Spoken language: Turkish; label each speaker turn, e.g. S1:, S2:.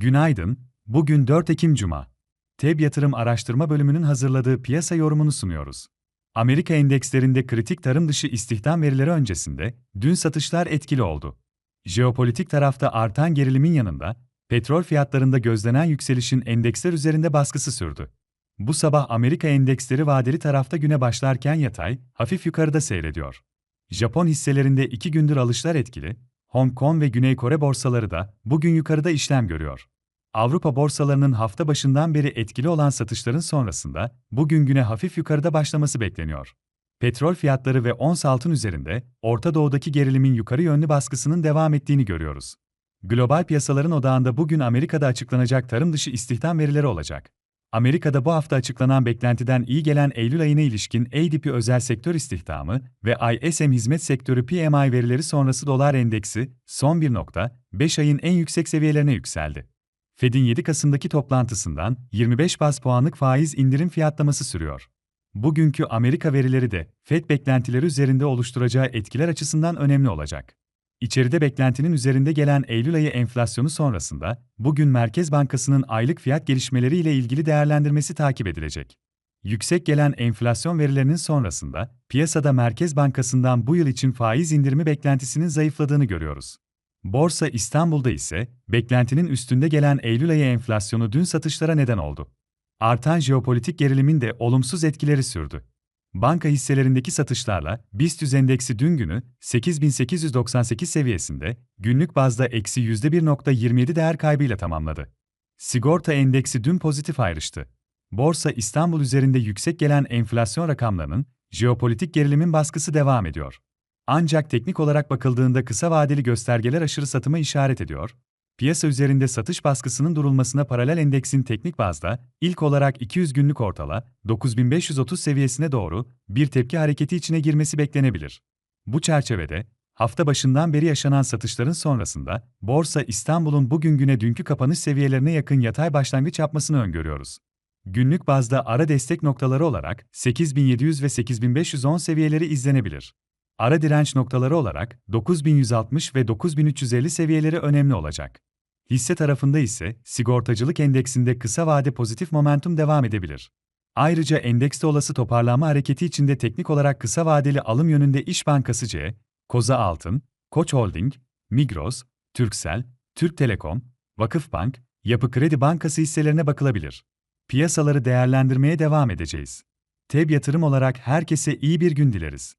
S1: Günaydın, bugün 4 Ekim Cuma. TEB Yatırım Araştırma Bölümünün hazırladığı piyasa yorumunu sunuyoruz. Amerika endekslerinde kritik tarım dışı istihdam verileri öncesinde dün satışlar etkili oldu. Jeopolitik tarafta artan gerilimin yanında petrol fiyatlarında gözlenen yükselişin endeksler üzerinde baskısı sürdü. Bu sabah Amerika endeksleri vadeli tarafta güne başlarken yatay, hafif yukarıda seyrediyor. Japon hisselerinde iki gündür alışlar etkili, Hong Kong ve Güney Kore borsaları da bugün yukarıda işlem görüyor. Avrupa borsalarının hafta başından beri etkili olan satışların sonrasında bugün güne hafif yukarıda başlaması bekleniyor. Petrol fiyatları ve ons altın üzerinde Orta Doğu'daki gerilimin yukarı yönlü baskısının devam ettiğini görüyoruz. Global piyasaların odağında bugün Amerika'da açıklanacak tarım dışı istihdam verileri olacak. Amerika'da bu hafta açıklanan beklentiden iyi gelen Eylül ayına ilişkin ADP özel sektör istihdamı ve ISM hizmet sektörü PMI verileri sonrası dolar endeksi son 1.5 ayın en yüksek seviyelerine yükseldi. Fed'in 7 Kasım'daki toplantısından 25 bas puanlık faiz indirim fiyatlaması sürüyor. Bugünkü Amerika verileri de Fed beklentileri üzerinde oluşturacağı etkiler açısından önemli olacak. İçeride beklentinin üzerinde gelen Eylül ayı enflasyonu sonrasında, bugün Merkez Bankası'nın aylık fiyat gelişmeleriyle ilgili değerlendirmesi takip edilecek. Yüksek gelen enflasyon verilerinin sonrasında, piyasada Merkez Bankası'ndan bu yıl için faiz indirimi beklentisinin zayıfladığını görüyoruz. Borsa İstanbul'da ise, beklentinin üstünde gelen Eylül ayı enflasyonu dün satışlara neden oldu. Artan jeopolitik gerilimin de olumsuz etkileri sürdü. Banka hisselerindeki satışlarla BIST endeksi dün günü 8898 seviyesinde günlük bazda eksi %1.27 değer kaybıyla tamamladı. Sigorta endeksi dün pozitif ayrıştı. Borsa İstanbul üzerinde yüksek gelen enflasyon rakamlarının jeopolitik gerilimin baskısı devam ediyor. Ancak teknik olarak bakıldığında kısa vadeli göstergeler aşırı satıma işaret ediyor, piyasa üzerinde satış baskısının durulmasına paralel endeksin teknik bazda ilk olarak 200 günlük ortala 9530 seviyesine doğru bir tepki hareketi içine girmesi beklenebilir. Bu çerçevede hafta başından beri yaşanan satışların sonrasında Borsa İstanbul'un bugün güne dünkü kapanış seviyelerine yakın yatay başlangıç yapmasını öngörüyoruz. Günlük bazda ara destek noktaları olarak 8700 ve 8510 seviyeleri izlenebilir. Ara direnç noktaları olarak 9160 ve 9350 seviyeleri önemli olacak. Hisse tarafında ise sigortacılık endeksinde kısa vade pozitif momentum devam edebilir. Ayrıca endekste olası toparlanma hareketi içinde teknik olarak kısa vadeli alım yönünde İş Bankası C, Koza Altın, Koç Holding, Migros, Türksel, Türk Telekom, Vakıfbank, Yapı Kredi Bankası hisselerine bakılabilir. Piyasaları değerlendirmeye devam edeceğiz. TEB yatırım olarak herkese iyi bir gün dileriz.